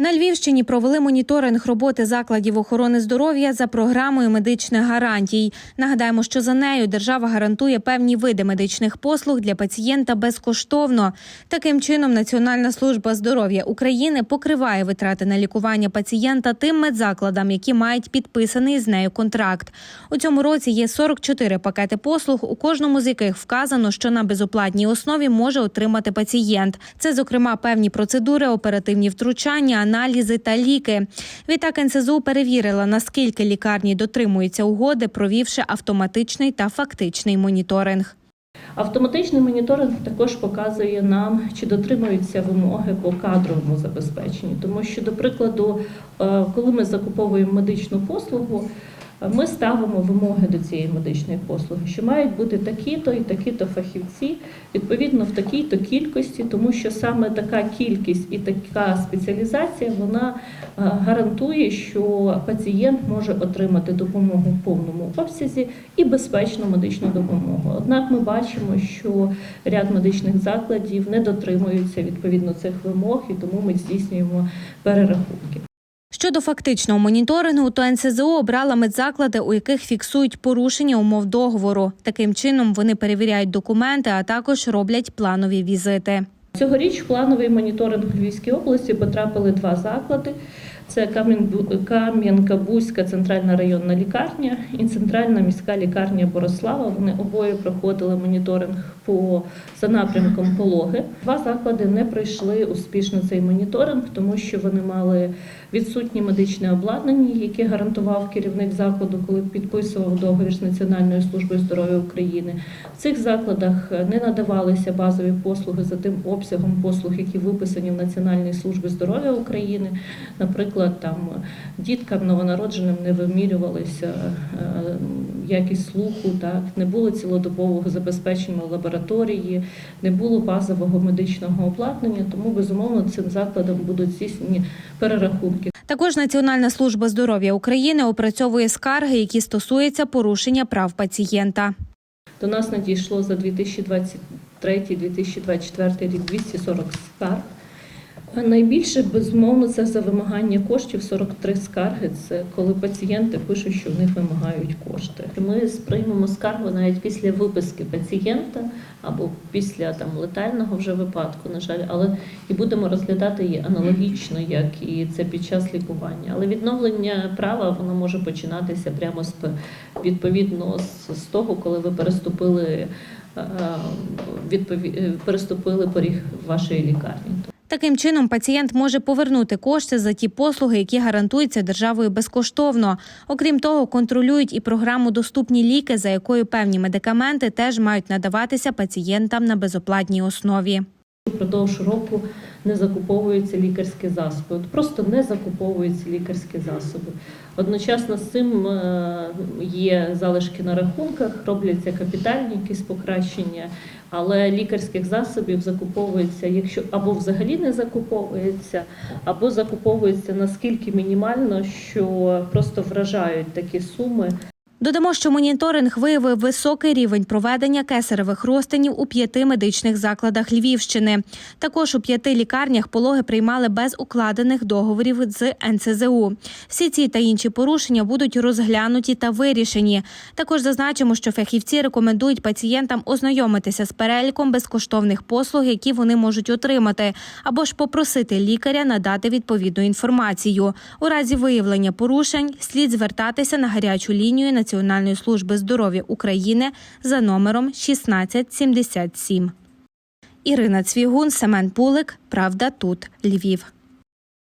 На Львівщині провели моніторинг роботи закладів охорони здоров'я за програмою медичних гарантій. Нагадаємо, що за нею держава гарантує певні види медичних послуг для пацієнта безкоштовно. Таким чином, Національна служба здоров'я України покриває витрати на лікування пацієнта тим медзакладам, які мають підписаний з нею контракт. У цьому році є 44 пакети послуг, у кожному з яких вказано, що на безоплатній основі може отримати пацієнт. Це, зокрема, певні процедури, оперативні втручання, аналізи та ліки. Відтак НСЗУ перевірила, наскільки лікарні дотримуються угоди, провівши автоматичний та фактичний моніторинг. Автоматичний моніторинг також показує нам, чи дотримуються вимоги по кадровому забезпеченню, тому що, до прикладу, е, коли ми закуповуємо медичну послугу, ми ставимо вимоги до цієї медичної послуги, що мають бути такі-то і такі-то фахівці, відповідно в такій-то кількості, тому що саме така кількість і така спеціалізація вона е, гарантує, що пацієнт може отримати допомогу в повному обсязі і безпечну медичну допомогу. Однак ми бачимо, що ряд медичних закладів не дотримуються відповідно цих вимог, і тому ми здійснюємо перерахунки. Щодо фактичного моніторингу, то НСЗУ обрала медзаклади, у яких фіксують порушення умов договору. Таким чином вони перевіряють документи, а також роблять планові візити. Цьогоріч в плановий моніторинг Львівській області потрапили два заклади. Це Кам'янка-Бузька центральна районна лікарня і центральна міська лікарня Борислава. Вони обоє проходили моніторинг по за напрямком пологи. Два заклади не пройшли успішно цей моніторинг, тому що вони мали відсутнє медичне обладнання, яке гарантував керівник закладу, коли підписував договір з Національною службою здоров'я України. В цих закладах не надавалися базові послуги за тим обсягом послуг, які виписані в Національній службі здоров'я України. Наприклад, там діткам новонародженим не вимірювалися е, якість слуху, так не було цілодобового забезпечення лабораторії, не було базового медичного обладнання. Тому безумовно цим закладам будуть здійснені перерахунки. Також Національна служба здоров'я України опрацьовує скарги, які стосуються порушення прав пацієнта. До нас надійшло за 2023-2024 рік 240 скарг. Найбільше, безумовно, це за вимагання коштів 43 скарги. Це коли пацієнти пишуть, що в них вимагають кошти. Ми сприймемо скаргу навіть після виписки пацієнта або після там летального вже випадку, на жаль, але і будемо розглядати її аналогічно, як і це під час лікування. Але відновлення права воно може починатися прямо з відповідно з, того, коли ви переступили е, відпові... е, переступили поріг вашої лікарні. Таким чином, пацієнт може повернути кошти за ті послуги, які гарантуються державою безкоштовно. Окрім того, контролюють і програму Доступні ліки, за якою певні медикаменти теж мають надаватися пацієнтам на безоплатній основі. Упродовж року не закуповуються лікарські засоби. От просто не закуповуються лікарські засоби. Одночасно з цим е, є залишки на рахунках, робляться капітальні якісь покращення, але лікарських засобів закуповується, якщо або взагалі не закуповується, або закуповується наскільки мінімально, що просто вражають такі суми. Додамо, що моніторинг виявив високий рівень проведення кесаревих розтинів у п'яти медичних закладах Львівщини. Також у п'яти лікарнях пологи приймали без укладених договорів з НСЗУ. Всі ці та інші порушення будуть розглянуті та вирішені. Також зазначимо, що фахівці рекомендують пацієнтам ознайомитися з переліком безкоштовних послуг, які вони можуть отримати, або ж попросити лікаря надати відповідну інформацію. У разі виявлення порушень слід звертатися на гарячу лінію Національної служби здоров'я України за номером 1677. Ірина Цвігун, Семен Пулик. Правда тут Львів.